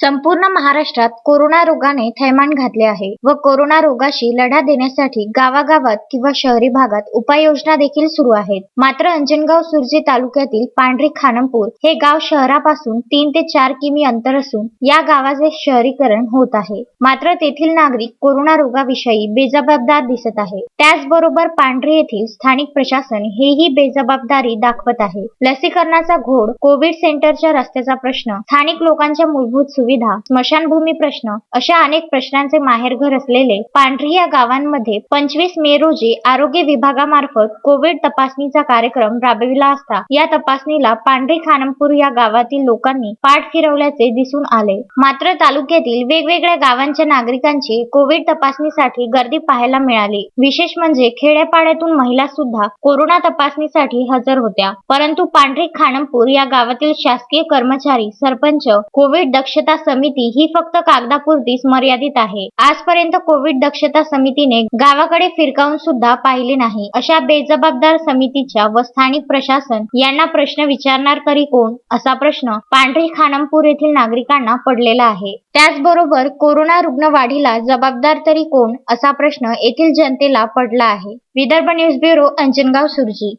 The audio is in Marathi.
संपूर्ण महाराष्ट्रात कोरोना रोगाने थैमान घातले आहे व कोरोना रोगाशी लढा देण्यासाठी गावागावात किंवा शहरी भागात उपाययोजना देखील सुरू आहेत. मात्र अंजनगाव सुरजी तालुक्यातील पांढरी खानमपूर हे गाव शहरापासून तीन ते चार किमी अंतर असून या गावाचे शहरीकरण होत आहे. मात्र तेथील नागरिक कोरोना रोगाविषयी बेजबाबदार दिसत आहे. त्याचबरोबर पांढरी येथील स्थानिक प्रशासन हेही बेजबाबदारी दाखवत आहे. लसीकरणाचा घोड कोविड सेंटरच्या रस्त्याचा प्रश्न स्थानिक लोकांच्या मूलभूत सुविधा स्मशानभूमी प्रश्न अशा अनेक प्रश्नांचे माहेरघर असलेले पांढरी या गावांमध्ये पंचवीस मे रोजी आरोग्य विभागामार्फत कोविड तपासणीचा कार्यक्रम राबविला असता या तपासणीला पांढरी खानमपूर या गावातील लोकांनी पाठ फिरवल्याचे दिसून आले. मात्र तालुक्यातील वेगवेगळ्या गावांच्या नागरिकांची कोविड तपासणीसाठी गर्दी पाहायला मिळाली. विशेष म्हणजे खेड्यापाड्यातून महिला सुद्धा कोरोना तपासणीसाठी हजर होत्या. परंतु पांढरी खानमपूर या गावातील शासकीय कर्मचारी सरपंच कोविड दक्षता समिती ही फक्त कागदापुरतीच मर्यादित आहे. आजपर्यंत कोविड दक्षता समितीने गावाकडे फिरकावून सुद्धा पाहिले नाही. अशा बेजबाबदार समितीच्या व स्थानिक प्रशासन यांना प्रश्न विचारणार तरी कोण? असा प्रश्न पांढरी खानमपूर येथील नागरिकांना पडलेला आहे. त्याचबरोबर कोरोना रुग्ण वाढीला जबाबदार तरी कोण? असा प्रश्न येथील जनतेला पडला आहे. Vidarbha news bureau Anjangaon Surji.